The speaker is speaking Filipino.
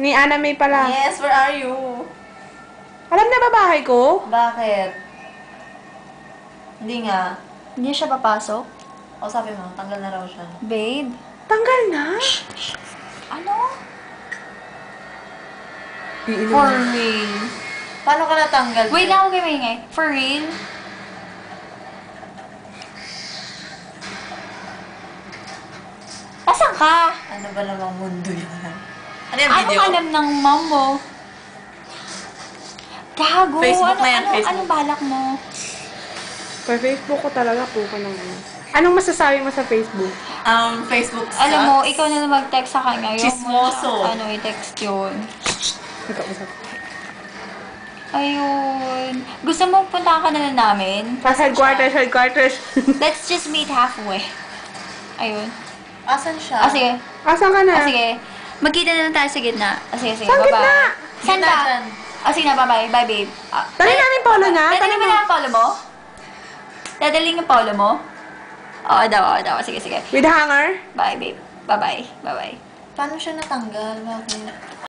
Ni Anna May pala. Yes, where are you? Alam na ba bahay ko? Bakit? Hindi nga. Hindi siya papasok? O sabi mo, tanggal na raw siya. Babe? Tanggal na? Ano? Iinom For na. real? Paano ka natanggal? Wait lang ako kayo maingay. For real? Ka? Ano ba namang mundo yan? Ano yung Anong video? alam ng mom mo? Gago! Facebook ano, na yan, ano, Facebook. Anong balak mo? Per Facebook ko talaga po ka ng ano. Anong masasabi mo sa Facebook? Um, Facebook sucks. Alam mo, ikaw na lang mag-text sa kanya. Yung Chismoso. Ano, i-text yun. Nagkausap. Ayun. Gusto mo punta ka na lang namin? Sa headquarters, headquarters. Let's just meet halfway. Ayun. Asan siya? Ah, sige. Asan ka na? Ah, sige. Magkita na lang tayo sa gitna. Ah, sige, sige. Saan gitna? Saan ba? Ah, sige na. Bye-bye. Bye, babe. Ah, Dali namin polo na. Dali mo mo. na ang polo mo? Dadaling yung polo mo? Oo daw, oo daw. Sige, sige. With hanger? Bye, babe. Bye-bye. Bye-bye. Paano siya natanggal? Bakit?